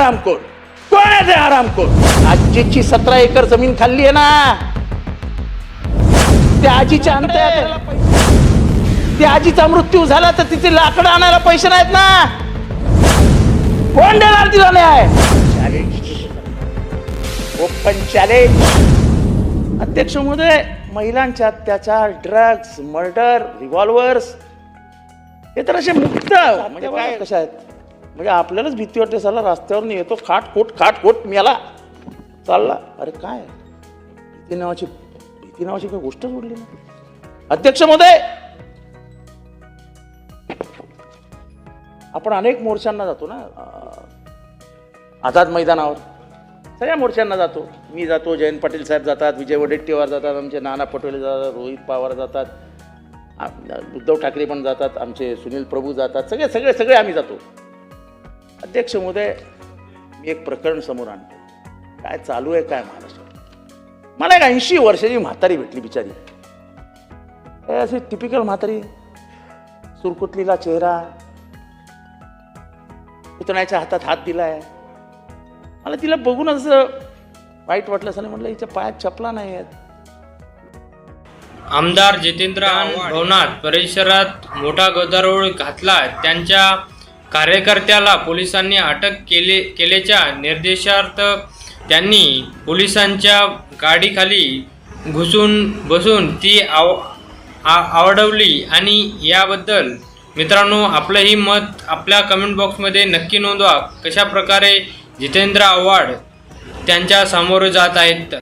आरामखोर कोण आहे ते आरामखोर आजीची सतरा एकर जमीन खाल्ली आहे ना. त्या आजीच्या अंत त्या आजीचा मृत्यू झाला तर तिथे लाकडं आणायला पैसे नाहीत ना. कोण देणार तिला न्याय. ओपन चॅलेंज अध्यक्ष महोदय महिलांचे अत्याचार ड्रग्ज मर्डर रिव्हॉल्वर्स हे तर असे मुक्त म्हणजे काय कशा आहेत? म्हणजे आपल्यालाच भीती वाटते साला रस्त्यावरून येतो खाट खोट खाट खोट मेला. चालला. अरे काय? भीती नावाची भीती नावाची काही गोष्टच सोडली ना अध्यक्ष महोदय! आपण अनेक मोर्चांना जातो ना आझाद मैदानावर. सगळ्या मोर्चांना जातो. मी जातो जयंत पाटील साहेब जातात विजय वडेट्टीवार जातात आमचे नाना पटोले जातात रोहित पवार जातात उद्धव ठाकरे पण जातात आमचे सुनील प्रभू जातात सगळे सगळे सगळे आम्ही जातो. अध्यक्ष महोदय मी एक प्रकरण समोर आणतो. काय चालू आहे काय महाराष्ट्रात मला एक ऐंशी वर्षाची म्हातारी भेटली बिचारी. अशी टिपिकल म्हातारी? सुरकुतलीला चेहरा. पुतण्याच्या हातात हात दिलाय. मला तिला बघून असं वाईट वाटलं असं म्हटलं हिच्या पायात चपला नाही आहेत. आमदार जितेंद्र आव्हाड भवनात परिसरात मोठा गदारोळ घातला. त्यांच्या कार्यकर्त्याला पोलिसांनी अटक केले केल्याच्या निर्देशार्थ त्यांनी पोलिसांच्या गाडीखाली घुसून बसून ती आव आ- आवडवली आणि याबद्दल मित्रांनो आपलंही मत आपल्या कमेंट बॉक्समध्ये नक्की नोंदवा. कशा प्रकारे जितेंद्र आव्हाड त्यांच्यासमोर जात आहेत.